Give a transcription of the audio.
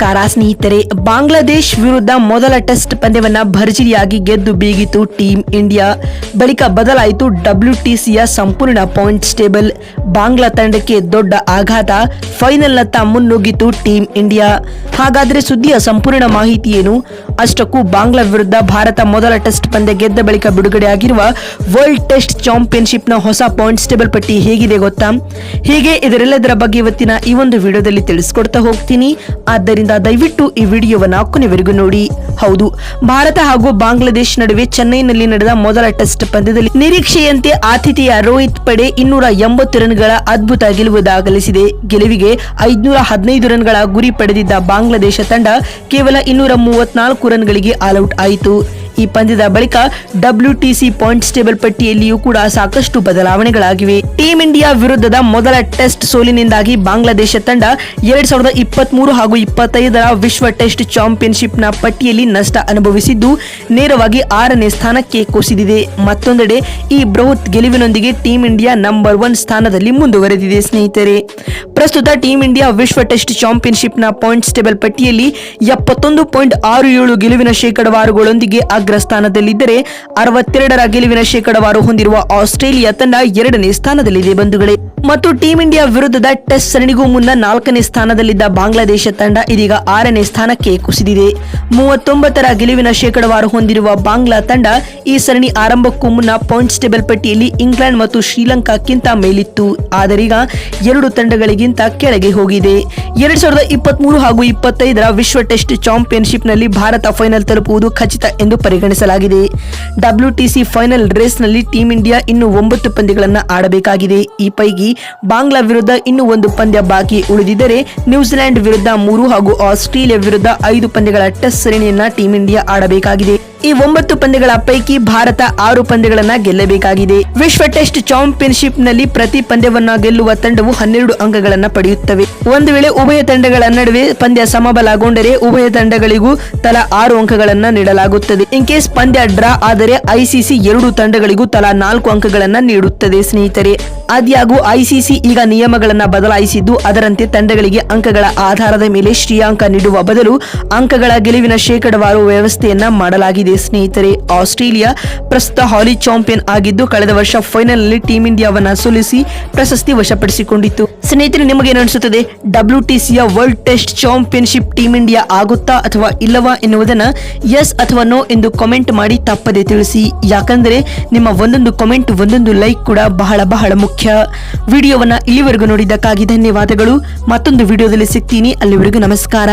ನಮಸ್ಕಾರ ಸ್ನೇಹಿತರೆ, ಬಾಂಗ್ಲಾದೇಶ್ ವಿರುದ್ಧ ಮೊದಲ ಟೆಸ್ಟ್ ಪಂದ್ಯವನ್ನ ಭರ್ಜರಿಯಾಗಿ ಗೆದ್ದು ಬೀಗಿತು ಟೀಂ ಇಂಡಿಯಾ. ಬಳಿಕ ಬದಲಾಯಿತು ಡಬ್ಲ್ಯೂಟಿಸಿಯ ಸಂಪೂರ್ಣ ಪಾಯಿಂಟ್ಸ್ ಟೇಬಲ್. ಬಾಂಗ್ಲಾ ತಂಡಕ್ಕೆ ದೊಡ್ಡ ಆಘಾತ. ಫೈನಲ್ನತ್ತ ಮುನ್ನುಗ್ಗಿತು ಟೀಂ ಇಂಡಿಯಾ. ಹಾಗಾದ್ರೆ ಸುದ್ದಿಯ ಸಂಪೂರ್ಣ ಮಾಹಿತಿ ಏನು? ಅಷ್ಟಕ್ಕೂ ಬಾಂಗ್ಲಾ ವಿರುದ್ಧ ಭಾರತ ಮೊದಲ ಟೆಸ್ಟ್ ಪಂದ್ಯ ಗೆದ್ದ ಬಳಿಕ ಬಿಡುಗಡೆಯಾಗಿರುವ ವರ್ಲ್ಡ್ ಟೆಸ್ಟ್ ಚಾಂಪಿಯನ್ಶಿಪ್ನ ಹೊಸ ಪಾಯಿಂಟ್ಸ್ ಟೇಬಲ್ ಪಟ್ಟಿ ಹೇಗಿದೆ ಗೊತ್ತಾ? ಹೀಗೆ ಇದರೆಲ್ಲದರ ಬಗ್ಗೆ ಇವತ್ತಿನ ಈ ಒಂದು ವಿಡಿಯೋದಲ್ಲಿ ತಿಳಿಸ್ಕೊಡ್ತಾ ಹೋಗ್ತೀನಿ. ಆದ್ದರಿಂದ ದಯವಿಟ್ಟು ಈ ವಿಡಿಯೋವನ್ನು ಕೊನೆವರೆಗೂ ನೋಡಿ. ಹೌದು, ಭಾರತ ಹಾಗೂ ಬಾಂಗ್ಲಾದೇಶ ನಡುವೆ ಚೆನ್ನೈನಲ್ಲಿ ನಡೆದ ಮೊದಲ ಟೆಸ್ಟ್ ಪಂದ್ಯದಲ್ಲಿ ನಿರೀಕ್ಷೆಯಂತೆ ಆತಿಥೇಯ ರೋಹಿತ್ ಪಡೆ ಇನ್ನೂರ ಎಂಬತ್ತು ರನ್ಗಳ ಅದ್ಭುತ ಗೆಲುವು ದಾಖಲಿಸಿದೆ. ಗೆಲುವಿಗೆ ಐದುನೂರ ಹದಿನೈದು ರನ್ಗಳ ಗುರಿ ಪಡೆದಿದ್ದ ಬಾಂಗ್ಲಾದೇಶ ತಂಡ ಕೇವಲ ಇನ್ನೂರ ಮೂವತ್ನಾಲ್ಕು ರನ್ಗಳಿಗೆ ಆಲ್ಔಟ್ ಆಯಿತು. ಈ ಪಂದ್ಯದ ಬಳಿಕ ಡಬ್ಲ್ಯೂಟಿಸಿ ಪಾಯಿಂಟ್ಸ್ ಟೇಬಲ್ ಪಟ್ಟಿಯಲ್ಲಿಯೂ ಕೂಡ ಸಾಕಷ್ಟು ಬದಲಾವಣೆಗಳಾಗಿವೆ. ಟೀಂ ಇಂಡಿಯಾ ವಿರುದ್ಧದ ಮೊದಲ ಟೆಸ್ಟ್ ಸೋಲಿನಿಂದಾಗಿ ಬಾಂಗ್ಲಾದೇಶ ತಂಡ ಎರಡ್ ಸಾವಿರದ ಇಪ್ಪತ್ತ್ ಮೂರು ಹಾಗೂ ಇಪ್ಪತ್ತೈದರ ವಿಶ್ವ ಟೆಸ್ಟ್ ಚಾಂಪಿಯನ್ಶಿಪ್ನ ಪಟ್ಟಿಯಲ್ಲಿ ನಷ್ಟ ಅನುಭವಿಸಿದ್ದು, ನೇರವಾಗಿ ಆರನೇ ಸ್ಥಾನಕ್ಕೆ ಕುಸಿದಿದೆ. ಮತ್ತೊಂದೆಡೆ ಈ ಬೃಹತ್ ಗೆಲುವಿನೊಂದಿಗೆ ಟೀಂ ಇಂಡಿಯಾ ನಂಬರ್ ಒನ್ ಸ್ಥಾನದಲ್ಲಿ ಮುಂದುವರೆದಿದೆ, ಸ್ನೇಹಿತರೆ. ಪ್ರಸ್ತುತ ಟೀಂ ಇಂಡಿಯಾ ವಿಶ್ವ ಟೆಸ್ಟ್ ಚಾಂಪಿಯನ್ಶಿಪ್ನ ಪಾಯಿಂಟ್ಸ್ ಟೇಬಲ್ ಪಟ್ಟಿಯಲ್ಲಿ ಎಪ್ಪತ್ತೊಂದು ಪಾಯಿಂಟ್ ಆರು ಏಳು ಗೆಲುವಿನ ಶೇಕಡವಾರುಗಳೊಂದಿಗೆ ಅಗ್ರ ಸ್ಥಾನದಲ್ಲಿದ್ದರೆ ಅರವತ್ತೆರಡರ ಗೆಲುವಿನ ಶೇಕಡವಾರು ಹೊಂದಿರುವ ಆಸ್ಟ್ರೇಲಿಯಾ ತಂಡ ಎರಡನೇ ಸ್ಥಾನದಲ್ಲಿದೆ ಬಂಧುಗಳೇ. ಮತ್ತು ಟೀಂ ಇಂಡಿಯಾ ವಿರುದ್ಧದ ಟೆಸ್ಟ್ ಸರಣಿಗೂ ಮುನ್ನ ನಾಲ್ಕನೇ ಸ್ಥಾನದಲ್ಲಿದ್ದ ಬಾಂಗ್ಲಾದೇಶ ತಂಡ ಇದೀಗ ಆರನೇ ಸ್ಥಾನಕ್ಕೆ ಕುಸಿದಿದೆ. ಮೂವತ್ತೊಂಬತ್ತರ ಗೆಲುವಿನ ಶೇಕಡವಾರು ಹೊಂದಿರುವ ಬಾಂಗ್ಲಾ ತಂಡ ಈ ಸರಣಿ ಆರಂಭಕ್ಕೂ ಮುನ್ನ ಪಾಯಿಂಟ್ಸ್ ಟೇಬಲ್ ಪಟ್ಟಿಯಲ್ಲಿ ಇಂಗ್ಲೆಂಡ್ ಮತ್ತು ಶ್ರೀಲಂಕಾಕ್ಕಿಂತ ಮೇಲಿತ್ತು. ಆದರೀಗ ಎರಡು ತಂಡಗಳಿಗಿಂತ ಕೆಳಗೆ ಹೋಗಿದೆ. ಎರಡ್ ಸಾವಿರದ ಇಪ್ಪತ್ಮೂರು ಹಾಗೂ ಇಪ್ಪತ್ತೈದರ ವಿಶ್ವ ಟೆಸ್ಟ್ ಚಾಂಪಿಯನ್ಶಿಪ್ನಲ್ಲಿ ಭಾರತ ಫೈನಲ್ ತಲುಪುವುದು ಖಚಿತ ಎಂದು ಪರಿಗಣಿಸಲಾಗಿದೆ. ಡಬ್ಲ್ಯೂಟಿಸಿ ಫೈನಲ್ ರೇಸ್ನಲ್ಲಿ ಟೀಂ ಇಂಡಿಯಾ ಇನ್ನು ಒಂಬತ್ತು ಪಂದ್ಯಗಳನ್ನು ಆಡಬೇಕಾಗಿದೆ. ಈ ಪೈಕಿ ಬಾಂಗ್ಲಾ ವಿರುದ್ಧ ಇನ್ನೂ ಒಂದು ಪಂದ್ಯ ಬಾಕಿ ಉಳಿದಿದ್ದರೆ ನ್ಯೂಜಿಲೆಂಡ್ ವಿರುದ್ಧ ಮೂರು ಹಾಗೂ ಆಸ್ಟ್ರೇಲಿಯಾ ವಿರುದ್ಧ ಐದು ಪಂದ್ಯಗಳ ಟೆಸ್ಟ್ ಸರಣಿಯನ್ನ ಟೀಂ ಇಂಡಿಯಾ ಆಡಬೇಕಾಗಿದೆ. ಈ ಒಂಬತ್ತು ಪಂದ್ಯಗಳ ಪೈಕಿ ಭಾರತ ಆರು ಪಂದ್ಯಗಳನ್ನ ಗೆಲ್ಲಬೇಕಾಗಿದೆ. ವಿಶ್ವ ಟೆಸ್ಟ್ ಚಾಂಪಿಯನ್ಶಿಪ್ನಲ್ಲಿ ಪ್ರತಿ ಪಂದ್ಯವನ್ನ ಗೆಲ್ಲುವ ತಂಡವು ಹನ್ನೆರಡು ಅಂಕಗಳನ್ನ ಪಡೆಯುತ್ತವೆ. ಒಂದು ವೇಳೆ ಉಭಯ ತಂಡಗಳ ನಡುವೆ ಪಂದ್ಯ ಸಮಬಲಗೊಂಡರೆ ಉಭಯ ತಂಡಗಳಿಗೂ ತಲಾ ಆರು ಅಂಕಗಳನ್ನ ನೀಡಲಾಗುತ್ತದೆ. ಇನ್ ಕೇಸ್ ಪಂದ್ಯ ಡ್ರಾ ಆದರೆ ಐಸಿಸಿ ಎರಡು ತಂಡಗಳಿಗೂ ತಲಾ ನಾಲ್ಕು ಅಂಕಗಳನ್ನ ನೀಡುತ್ತದೆ ಸ್ನೇಹಿತರೆ. ಆದ್ಯಾಗೂ ಐಸಿಸಿ ಈಗ ನಿಯಮಗಳನ್ನ ಬದಲಾಯಿಸಿದ್ದು, ಅದರಂತೆ ತಂಡಗಳಿಗೆ ಅಂಕಗಳ ಆಧಾರದ ಮೇಲೆ ಶ್ರೇಯಾಂಕ ನೀಡುವ ಬದಲು ಅಂಕಗಳ ಗೆಲುವಿನ ಶೇಕಡವಾರು ವ್ಯವಸ್ಥೆಯನ್ನ ಮಾಡಲಾಗಿದೆ. ಸ್ನೇಹಿತರೆ, ಆಸ್ಟ್ರೇಲಿಯಾ ಪ್ರಸ್ತುತ ಹಾಲಿ ಚಾಂಪಿಯನ್ ಆಗಿದ್ದು ಕಳೆದ ವರ್ಷ ಫೈನಲ್ನಲ್ಲಿ ಟೀಂ ಇಂಡಿಯಾವನ್ನ ಸೋಲಿಸಿ ಪ್ರಶಸ್ತಿ ವಶಪಡಿಸಿಕೊಂಡಿತ್ತು. ಸ್ನೇಹಿತರೆ, ನಿಮಗೆ ಅನಿಸುತ್ತದೆ ಡಬ್ಲ್ಯೂಟಿಸಿಯ world test championship team India ಆಗುತ್ತಾ ಅಥವಾ ಇಲ್ಲವಾ ಎನ್ನುವುದನ್ನು ಎಸ್ ಅಥವಾ ನೋ ಎಂದು ಕಾಮೆಂಟ್ ಮಾಡಿ ತಪ್ಪದೆ ತಿಳಿಸಿ. ಯಾಕಂದ್ರೆ, ನಿಮ್ಮ ಒಂದೊಂದು ಕಾಮೆಂಟ್, ಒಂದೊಂದು ಲೈಕ್ ಕೂಡ ಬಹಳ ಬಹಳ ಮುಖ್ಯ. ವಿಡಿಯೋವನ್ನ ಇಲ್ಲಿವರೆಗೂ ನೋಡಿದ್ದಕ್ಕಾಗಿ ಧನ್ಯವಾದಗಳು. ಮತ್ತೊಂದು ವಿಡಿಯೋದಲ್ಲಿ ಸಿಗ್ತೀನಿ. ಅಲ್ಲಿವರೆಗೂ ನಮಸ್ಕಾರ.